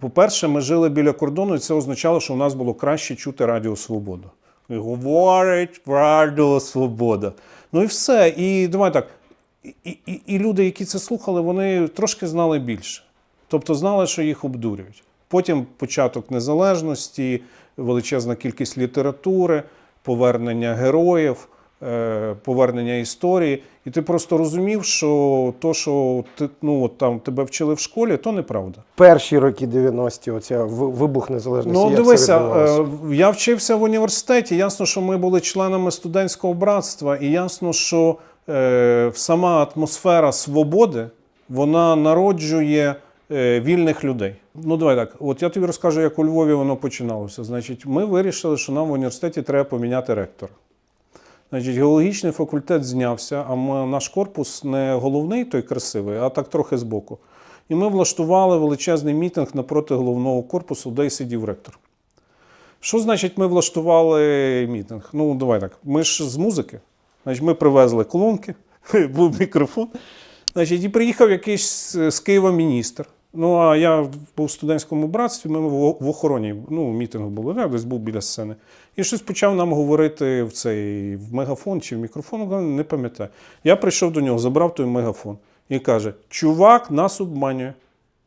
По-перше, ми жили біля кордону, і це означало, що у нас було краще чути Радіо Свобода. І говорить Радіо Свобода. Ну і все. І давай так. І, і, і люди, які це слухали, вони трошки знали більше. Тобто знали, що їх обдурюють. Потім початок незалежності, величезна кількість літератури, повернення героїв, повернення історії. І ти просто розумів, що то, що ти, ну, от там тебе вчили в школі, то неправда. Перші роки 90-ті, оця вибух незалежності. Ну, як дивися, відбувалося? е, я вчився в університеті. Ясно, що ми були членами студентського братства, і ясно, що е, сама атмосфера свободи вона народжує е, вільних людей. Ну, давай так. От я тобі розкажу, як у Львові воно починалося. Значить, ми вирішили, що нам в університеті треба поміняти ректора. Значить, геологічний факультет знявся, а ми, наш корпус не головний, той красивий, а так трохи збоку. І ми влаштували величезний мітинг напроти головного корпусу, де й сидів ректор. Що значить, ми влаштували мітинг? Ну, давай так. Ми ж з музики. Значить, ми привезли колонки, був мікрофон. Значить, і приїхав якийсь з Києва міністр. Ну, а я був в студентському братстві, ми в охороні, ну, мітинг був, я десь був біля сцени. І щось почав нам говорити в цей в мегафон чи в мікрофон, не пам'ятаю. Я прийшов до нього, забрав той мегафон і каже: Чувак нас обманює.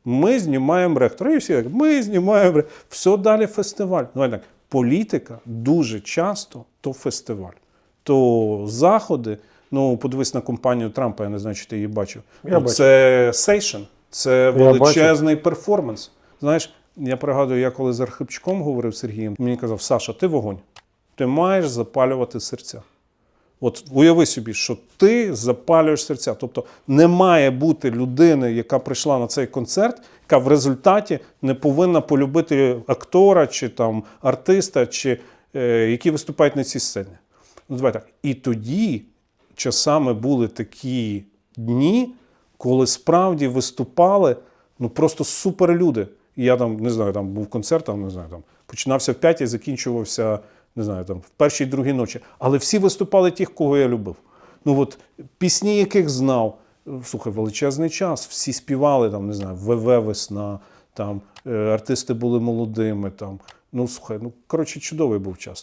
Ми знімаємо ректора. І всі так, ми знімаємо ректора. Все далі фестиваль. Давай так, політика дуже часто то фестиваль, то заходи. Ну, подивись на компанію Трампа, я не знаю, чи ти її бачив. Я ну, бачив. це сейшн, це величезний перформанс. Знаєш, я пригадую, я коли з Архипчуком говорив Сергієм, мені казав: Саша, ти вогонь. Ти маєш запалювати серця. От уяви собі, що ти запалюєш серця. Тобто не має бути людини, яка прийшла на цей концерт, яка в результаті не повинна полюбити актора чи там артиста, чи е, які виступають на цій сцені. Ну, давай так. І тоді часами були такі дні, коли справді виступали ну просто суперлюди. І я там не знаю, там був концерт, там не знаю, там починався в п'ятій, закінчувався не знаю, там в першій другій ночі. Але всі виступали тих, кого я любив. Ну от пісні, яких знав. Слухай, величезний час. Всі співали там, не знаю, ВВ весна, там е, артисти були молодими. Там ну слухай, ну коротше, чудовий був час.